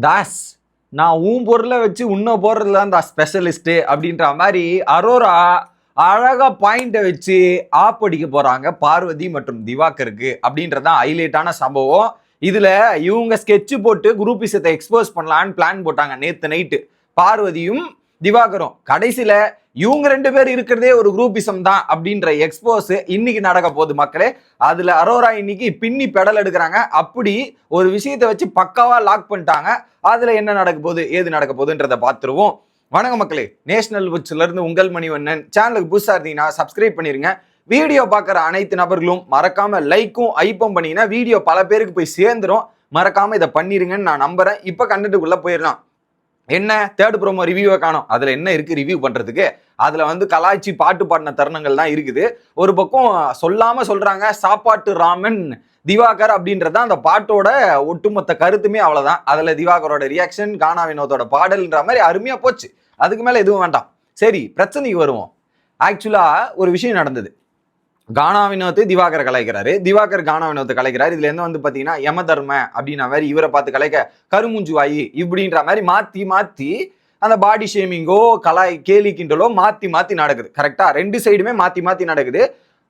தாஸ் நான் உன் பொருளை வச்சு உன்னை போடுறதுல தான் ஸ்பெஷலிஸ்ட்டு அப்படின்ற மாதிரி அரோரா அழகா பாயிண்ட்டை வச்சு ஆப் அடிக்க பார்வதி மற்றும் திவாகருக்கு அப்படின்றதான் ஹைலைட்டான சம்பவம். இதில் இவங்க ஸ்கெட்ச் போட்டு குரூப் விஷயத்தை எக்ஸ்போஸ் பண்ணலான்னு பிளான் போட்டாங்க நேற்று நைட்டு பார்வதியும் திவாகரும். கடைசியில் இவங்க ரெண்டு பேர் இருக்கிறதே ஒரு குரூப்பிசம் தான் அப்படின்ற எக்ஸ்போஸ் இன்னைக்கு நடக்க போகுது மக்களே. அதுல அரோரா இன்னைக்கு பின்னி பெடல் எடுக்கிறாங்க. அப்படி ஒரு விஷயத்தை வச்சு பக்காவா லாக் பண்ணிட்டாங்க. அதுல என்ன நடக்க போகுது? ஏது நடக்க போகுதுன்றத பார்த்துருவோம். வணக்கம் மக்களே. நேஷனல் புக்ஸ்ல இருந்து உங்கள் மணிவண்ணன். சேனலுக்கு புதுசா இருந்தீங்கன்னா சப்ஸ்கிரைப் பண்ணிருங்க. வீடியோ பார்க்குற அனைத்து நபர்களும் மறக்காம லைக்கும் ஐப்பும் பண்ணீங்கன்னா வீடியோ பல பேருக்கு போய் சேர்ந்துரும். மறக்காம இதை பண்ணிருங்கன்னு நான் நம்புறேன். இப்போ கண்டென்ட்டுக்குள்ள போயிடலாம். என்ன? தேர்ட் ப்ரோமோ ரிவ்யூவை காணும். அதில் என்ன இருக்குது ரிவ்யூ பண்ணுறதுக்கு அதுல வந்து கலாய்ச்சி பாட்டு பாடின தருணங்கள் தான் இருக்குது. ஒரு பக்கம் சொல்லாம சொல்றாங்க சாப்பாட்டு ராமன் திவாகர் அப்படின்றது அந்த பாட்டோட ஒட்டுமொத்த கருத்துமே அவ்வளவுதான். அதுல திவாகரோட ரியாக்ஷன் கானா வினோதோட பாடல்ன்ற மாதிரி அருமையா போச்சு. அதுக்கு மேல எதுவும் வேண்டாம். சரி பிரச்சனைக்கு வருவோம். ஆக்சுவலா ஒரு விஷயம் நடந்தது. கானா வினோத்து திவாகர் கலைக்கிறாரு திவாகர் கானா வினோத்தை கலைக்கிறார் இதுல என்ன வந்து பாத்தீங்கன்னா யம தர்ம அப்படின்ற மாதிரி இவரை பார்த்து கலைக்க கருமூஞ்சு வாயி இப்படின்ற மாதிரி மாத்தி மாத்தி அந்த பாடி ஷேமிங்கோ கலாய் கேலி கிண்டலோ மாற்றி மாற்றி நடக்குது. கரெக்டாக ரெண்டு சைடுமே மாற்றி மாற்றி நடக்குது.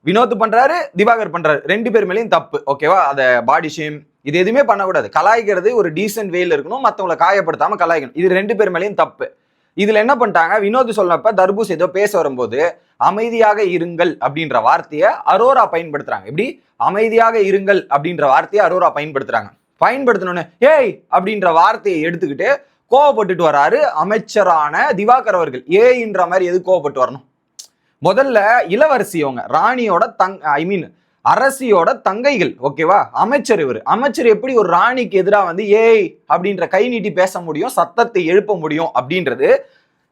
வினோத் பண்ணுறாரு திவாகர் பண்ணுறாரு ரெண்டு பேர் மேலேயும் தப்பு ஓகேவா அதை பாடி ஷேம் இது எதுவுமே பண்ணக்கூடாது. கலாய்க்கிறது ஒரு டீசென்ட் வேல இருக்கணும். மற்றவங்களை காயப்படுத்தாம கலாய்க்கணும். இது ரெண்டு பேர் மேலேயும் தப்பு. இதில் என்ன பண்ணிட்டாங்க? வினோத் சொன்னப்ப தர்பூஸ் ஏதோ பேச வரும்போது அமைதியாக இருங்கள் அப்படின்ற வார்த்தையை அரோரா பயன்படுத்துகிறாங்க எப்படி? அமைதியாக இருங்கள் அப்படின்ற வார்த்தையை அரோரா பயன்படுத்துகிறாங்க பயன்படுத்தணும்னு ஏய்! அப்படின்ற வார்த்தையை எடுத்துக்கிட்டு கோவப்பட்டுட்டு வராரு அமைச்சரான திவாகர் அவர்கள். ஏன்ற மாதிரி எது கோவப்பட்டு வரணும்? முதல்ல இளவரசி அவங்க ராணியோட தங் ஐ மீன் அரசியோட தங்கைகள் ஓகேவா அமைச்சர் இவர். அமைச்சர் எப்படி ஒரு ராணிக்கு எதிராக வந்து ஏய் அப்படின்ற கை நீட்டி பேச முடியும் சத்தத்தை எழுப்ப முடியும் அப்படின்றது.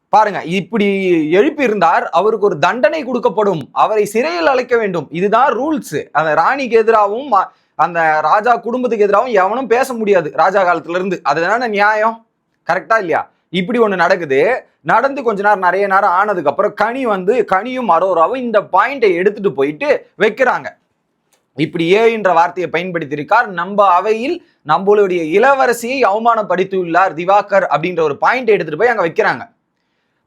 பாருங்க இப்படி எழுப்பியிருந்தார் அவருக்கு ஒரு தண்டனை கொடுக்கப்படும். அவரை சிறையில் அழைக்க வேண்டும். இதுதான் ரூல்ஸ். அந்த ராணிக்கு எதிராகவும் ம- அந்த ராஜா குடும்பத்துக்கு எதிராகவும் எவனும் பேச முடியாது ராஜா காலத்துல இருந்து அதுதானே நியாயம்? கரெக்டா இல்லையா? இப்படி ஒன்று நடக்குது. நடந்து கொஞ்ச நேரம் நிறைய நேரம் ஆனதுக்கு அப்புறம் கனி வந்து கனியும் அரோராவும் இந்த பாயிண்டை எடுத்துட்டு போயிட்டு வைக்கிறாங்க. இப்படி ஏன்ற வார்த்தையை பயன்படுத்தியிருக்கார். நம்ம அவையில் நம்மளுடைய இளவரசியை அவமானப்படுத்தியுள்ளார் திவாகர் அப்படின்ற ஒரு பாயிண்ட் எடுத்துட்டு போய் அங்க வைக்கிறாங்க.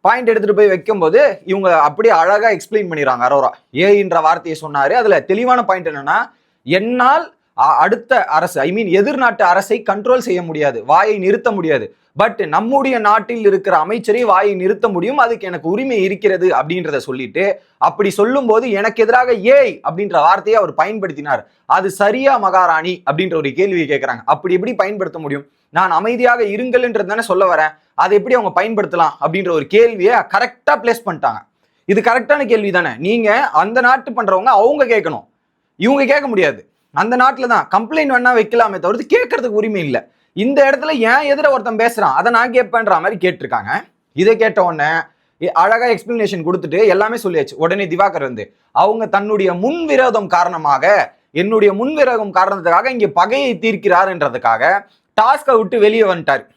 பாயிண்ட் எடுத்துட்டு போய் வைக்கும்போது இவங்க அப்படியே அழகா எக்ஸ்பிளைன் பண்ணிடுறாங்க அரோரா. ஏன்ற வார்த்தையை சொன்னாரு. அதுல தெளிவான பாயிண்ட் என்னன்னா என்னால் அடுத்த அரசு ஐ மீன் எதிர்நாட்டு அரசை கண்ட்ரோல் செய்ய முடியாது. வாயை நிறுத்த முடியாது. பட் நம்முடைய நாட்டில் இருக்கிற அமைச்சரை வாயை நிறுத்த முடியும். அதுக்கு எனக்கு உரிமை இருக்கிறது அப்படின்றத சொல்லிட்டு அப்படி சொல்லும்போது எனக்கு எதிராக ஏய் அப்படின்ற வார்த்தையை அவர் பயன்படுத்தினார். அது சரியா மகாராணி அப்படின்ற ஒரு கேள்வியை கேட்கிறாங்க. அப்படி எப்படி பயன்படுத்த முடியும்? நான் அமைதியாக இருங்கள்ன்றது தானே சொல்ல வரேன். அதை எப்படி அவங்க பயன்படுத்தலாம் அப்படின்ற ஒரு கேள்வியை கரெக்டா பிளேஸ் பண்ணிட்டாங்க. இது கரெக்டான கேள்வி தானே. நீங்க அந்த நாட்டு பண்றவங்க அவங்க கேட்கணும். இவங்க கேட்க முடியாது. அந்த நாட்டில் தான் கம்ப்ளைண்ட் வேணா வைக்கலாமே தவிர்த்து கேட்கறதுக்கு உரிமை இல்லை. இந்த இடத்துல ஏன் எதிர ஒருத்தன் பேசுறான். அதை நான் கேட்பேன்ற மாதிரி கேட்டிருக்காங்க. இதை கேட்ட உடனே எ- அழகா எக்ஸ்பிளனேஷன் கொடுத்துட்டு எல்லாமே சொல்லியாச்சு. உடனே திவாகர் வந்து அவங்க தன்னுடைய முன்விரோதம் காரணமாக என்னுடைய முன்விரோதம் காரணத்துக்காக இங்க பகையை தீர்க்கிறார்ன்றதுக்காக டாஸ்கை விட்டு வெளியே வந்துட்டார்.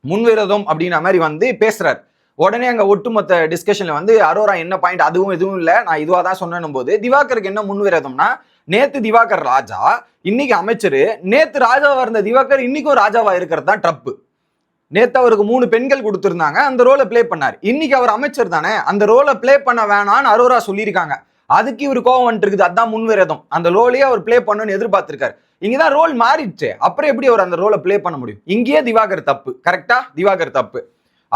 முன் விரோதம் அப்படின்ற மாதிரி வந்து பேசுறாரு. உடனே அங்கே ஒட்டுமொத்த டிஸ்கஷனில் வந்து அரோரா என்ன பாயிண்ட் அதுவும் எதுவும் இல்லை. நான் இதுவாக தான் சொன்னனும் போது திவாகருக்கு என்ன முன்விரோதம்னா நேத்து திவாகர் ராஜா இன்னைக்கு அமைச்சரு நேத்து ராஜாவா இருந்த திவாகர் இன்னைக்கும் ராஜாவா இருக்கிறது தான் ட்ரப்பு நேத்து அவருக்கு மூணு பெண்கள் கொடுத்திருந்தாங்க அந்த ரோலை ப்ளே பண்ணார். இன்னைக்கு அவர் அமைச்சர் தானே அந்த ரோலை ப்ளே பண்ண வேணாம்னு அரோரா சொல்லியிருக்காங்க. அதுக்கு இவர் கோவம் வந்துட்டு இருக்குது அதான் முன்விரதம். அந்த ரோலையே அவர் ப்ளே பண்ணணும்னு எதிர்பார்த்திருக்காரு. இங்கதான் ரோல் மாறிடுச்சு. அப்புறம் எப்படி அவர் அந்த ரோலை ப்ளே பண்ண முடியும்? இங்கேயே திவாகர் தப்பு. கரெக்டா திவாகர் தப்பு.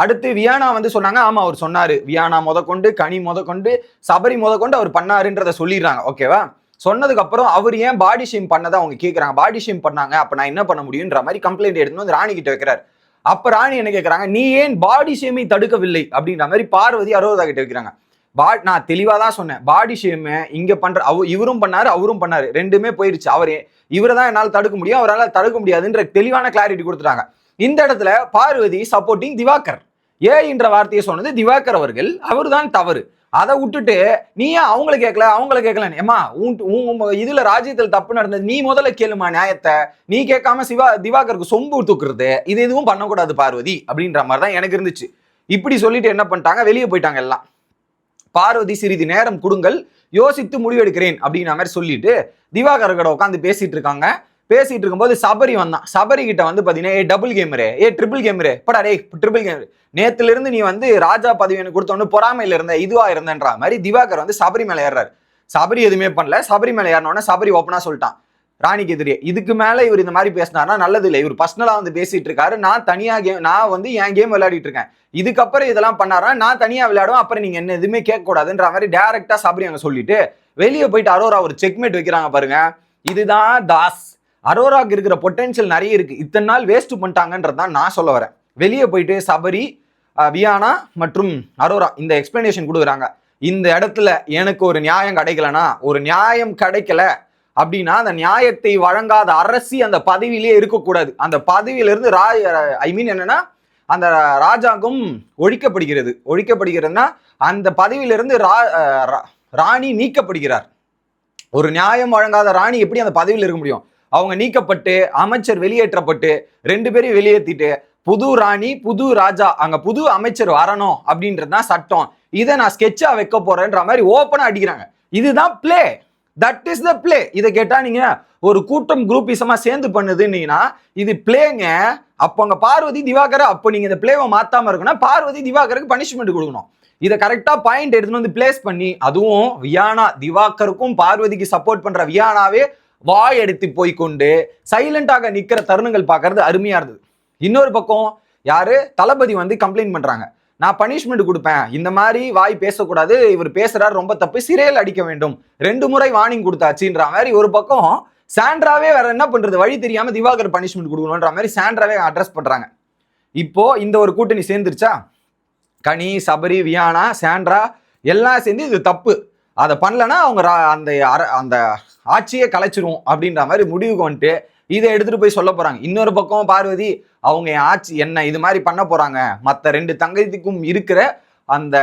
அடுத்து வியானா வந்து சொன்னாங்க ஆமா அவர் சொன்னாரு. வியானா முதற்கொண்டு கனி முதற்கொண்டு சபரி முதற்கொண்டு அவர் பண்ணாருன்றத சொல்லிடுறாங்க. ஓகேவா சொன்னதுக்கப்புறம் அவர் ஏன் பாடி ஷேம் பண்ணதை அவங்க கேட்குறாங்க பாடி ஷேம் பண்ணாங்க. அப்போ நான் என்ன பண்ண முடியுன்ற மாதிரி கம்ப்ளைண்ட் எடுத்துன்னு வந்து ராணி கிட்ட வைக்கிறார். அப்போ ராணி என்ன கேட்குறாங்க நீ ஏன் பாடி ஷேமை தடுக்கவில்லை? அப்படின்ற மாதிரி பார்வதி அரோதா கிட்ட வைக்கிறாங்க. பா நான் தெளிவாக தான் சொன்னேன். பாடி ஷேமு இங்கே பண்ணுற அவ இவரும் பண்ணாரு அவரும் பண்ணார். ரெண்டுமே போயிடுச்சு அவரே இவரை தான் என்னால் தடுக்க முடியும். அவரால் தடுக்க முடியாதுன்ற தெளிவான கிளாரிட்டி கொடுத்துட்டாங்க. இந்த இடத்துல பார்வதி சப்போர்ட்டிங் திவாகர். ஏ என்ற வார்த்தையை சொன்னது திவாகர் அவர்கள். அவர் தான் தவறு. அதை விட்டுட்டு நீ ஏன் அவங்கள கேட்கல அவங்கள கேட்கல. ஏமா உன் உன் இதுல ராஜ்யத்தில் தப்பு நடந்தது நீ முதல்ல கேளுமா நியாயத்தை? நீ கேட்காம சிவா திவாகருக்கு சொம்பு தூக்குறது இது எதுவும் பண்ணக்கூடாது பார்வதி அப்படின்ற மாதிரி தான் எனக்கு இருந்துச்சு. இப்படி சொல்லிட்டு என்ன பண்ணிட்டாங்க? வெளியே போயிட்டாங்க எல்லாம். பார்வதி சிறிது நேரம் கொடுங்கள் யோசித்து முடிவெடுக்கிறேன் அப்படின்ற மாதிரி சொல்லிட்டு திவாகர் கடை உட்காந்து பேசிட்டு இருக்காங்க. பேசிட்டு இருக்கும்போது சபரி வந்தான். சபரி கிட்ட வந்து பாத்தீங்கன்னா A double game A triple game படா டே ட்ரிபிள் கேமரு நேத்துல இருந்து நீ வந்து ராஜா பதவி எனக்கு கொடுத்தோன்னு பொறாமையில இருந்த இதுவா இருந்தன்ற மாதிரி திவாகர் வந்து சபரி மேல ஏறாரு சபரி எதுவுமே பண்ணல. சபரி மேல ஏறினோடனே சபரி ஓப்பனா சொல்லிட்டான். ராணிக்கு எதிரே. இதுக்கு மேல இவர் இந்த மாதிரி பேசினார்னா நல்லது இல்லை. இவர் பர்சனலா வந்து பேசிட்டு இருக்காரு. நான் தனியா கேம் நான் வந்து என் கேம் விளையாடிட்டு இருக்கேன். இதுக்கப்புறம் இதெல்லாம் பண்ணாரா? நான் தனியா விளையாடுவேன். அப்புறம் நீங்க என்ன எதுவுமே கேட்க கூடாதுன்ற மாதிரி டைரக்டா சபரி அங்க சொல்லிட்டு வெளியே போயிட்டு அரோரா ஒரு செக்மேட் வைக்கிறாங்க பாருங்க. இதுதான் தாஸ். அரோராக்கு இருக்கிற பொட்டென்ஷியல் நிறைய இருக்குது இத்தனை நாள் வேஸ்ட் பண்ணிட்டாங்கன்றது தான் நான் சொல்ல வரேன். வெளியே போயிட்டு சபரி வியானா மற்றும் அரோரா இந்த எக்ஸ்பிளனேஷன் கொடுக்குறாங்க. இந்த இடத்துல எனக்கு ஒரு நியாயம் கிடைக்கலனா ஒரு நியாயம் கிடைக்கல அப்படின்னா அந்த நியாயத்தை வழங்காத அரசி அந்த பதவியிலேயே இருக்கக்கூடாது. அந்த பதவியிலிருந்து ரா ஐ மீன் என்னன்னா அந்த ராஜாங்கம் ஒழிக்கப்படுகிறது. ஒழிக்கப்படுகிறதுனா அந்த பதவியிலிருந்து ரா ரா- ராணி நீக்கப்படுகிறார். ஒரு நியாயம் வழங்காத ராணி எப்படி அந்த பதவியில் இருக்க முடியும்? அவங்க நீக்கப்பட்டு அமைச்சர் வெளியேற்றப்பட்டு ரெண்டு பேரையும் வெளியேற்றிட்டு புது ராணி புது ராஜா அங்க புது அமைச்சர் வரணும் அப்படின்றது தான் சட்டம். இதை நான் ஸ்கெட்சா வைக்க போறேன்ற மாதிரி ஓப்பனா அடிக்கிறாங்க. இதுதான் play that is the play இதை கேட்டா நீங்க ஒரு கூட்டம் குரூப்பிசமா சேர்ந்து பண்ணுதுன்னீங்கன்னா இது பிளேங்க அப்போ அங்க பார்வதி திவாகர் அப்போ நீங்க இந்த பிளேவை மாத்தாம இருக்கணும். பார்வதி திவாகருக்கு பனிஷ்மெண்ட் கொடுக்கணும். இதை கரெக்டாக பாயிண்ட் எடுத்துன்னு வந்து பிளேஸ் பண்ணி அதுவும் வியானா திவாகருக்கும் பார்வதிக்கு சப்போர்ட் பண்ற வியானாவே வாய் எடுத்து போய் கொண்டு சைலண்டாக நிற்கிற தருணங்கள் பார்க்கறது அருமையா இருந்தது. இன்னொரு பக்கம் யாரு? தளபதி வந்து கம்ப்ளைண்ட் பண்றாங்க. நான் பனிஷ்மெண்ட் கொடுப்பேன். இந்த மாதிரி வாய் பேசக்கூடாது. இவர் பேசுறாரு ரொம்ப தப்பு. சிறையில் அடிக்க வேண்டும். ரெண்டு முறை வார்னிங் கொடுத்தாச்சுன்ற மாதிரி ஒரு பக்கம் சாண்ட்ராவே வேற என்ன பண்றது? வழி தெரியாம திவாகர் பனிஷ்மெண்ட் கொடுக்கணுன்ற மாதிரி சாண்ட்ராவே அட்ரஸ் பண்றாங்க. இப்போ இந்த ஒரு கூட்டணி சேர்ந்துருச்சா? கனி சபரி வியானா சாண்ட்ரா எல்லாம் சேர்ந்து இது தப்பு. அதை பண்ணலன்னா அவங்க ரா- அந்த அந்த ஆட்சியை கலைச்சிரும் அப்படின்ற மாதிரி முடிவுக்கு வந்துட்டு இதை எடுத்துட்டு போய் சொல்ல போறாங்க. இன்னொரு பக்கம் பார்வதி அவங்க என் ஆட்சி என்ன இது மாதிரி பண்ண போறாங்க. மற்ற ரெண்டு தங்கத்துக்கும் இருக்கிற அந்த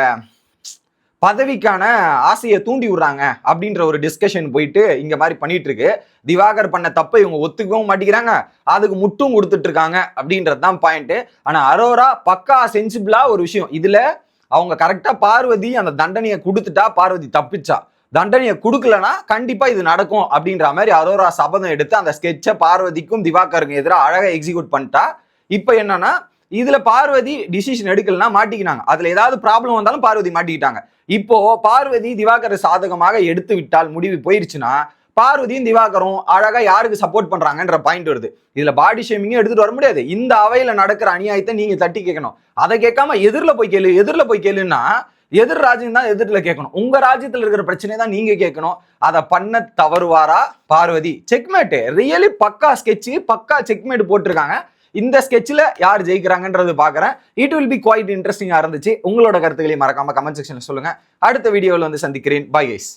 பதவிக்கான ஆசையை தூண்டி விடுறாங்க அப்படின்ற ஒரு டிஸ்கஷன் போயிட்டு இங்க மாதிரி பண்ணிட்டு இருக்கு. திவாகர் பண்ண தப்பை இவங்க ஒத்துக்கவும் மாட்டேங்கிறாங்க. அதுக்கு முட்டும் கொடுத்துட்டு இருக்காங்க அப்படின்றது தான் பாயிண்ட் ஆனா அரோரா பக்கா சென்சிபிளா ஒரு விஷயம். இதுல அவங்க கரெக்டா பார்வதி அந்த தண்டனையை கொடுத்துட்டா பார்வதி தப்பிச்சா. தண்டனையை கொடுக்கலனா கண்டிப்பா இது நடக்கும் அப்படின்ற மாதிரி அரோரா சபதம் எடுத்து அந்த ஸ்கெட்சை பார்வதிக்கும் திவாகருக்கும் எதிராக அழகா எக்ஸிக்யூட் பண்ணிட்டா. இப்போ என்னன்னா இதுல பார்வதி டிசிஷன் எடுக்கலன்னா மாட்டிக்கினாங்க. அதுல ஏதாவது ப்ராப்ளம் வந்தாலும் பார்வதி மாட்டிக்கிட்டாங்க. இப்போ பார்வதி திவாகரை சாதகமாக எடுத்து விட்டால் முடிவு போயிருச்சுன்னா பார்வதியும் திவாகரும் அழகா யாருக்கு சப்போர்ட் பண்றாங்கன்ற பாயிண்ட் வருது. இதுல பாடி ஷேமிங்கும் எடுத்துட்டு வர முடியாது. இந்த அவையில நடக்கிற அநியாயத்தை நீங்க தட்டி கேட்கணும். அதை கேட்காம எதிரில் போய் கேளு எதிரில் போய் கேளுன்னா எதிர் ராஜ்யம் தான் எதிரில் கேட்கணும். உங்க ராஜ்யத்தில் இருக்கிற பிரச்சனை தான் நீங்க கேட்கணும். அதை பண்ண தவறுவாரா? பார்வதி. செக்மேட் ரியலி பக்கா ஸ்கெட்சு பக்கா செக்மேட் போட்டிருக்காங்க. இந்த ஸ்கெட்சில் யார் ஜெயிக்கிறாங்கன்றது பார்க்குறேன். இட் வில் பி குவாய்ட் இன்ட்ரெஸ்டிங்காக இருந்துச்சு. உங்களோட கருத்துக்களையும் மறக்காம கமெண்ட் செக்ஷனில் சொல்லுங்கள் அடுத்த வீடியோவில் வந்து சந்திக்கிறேன். Bye guys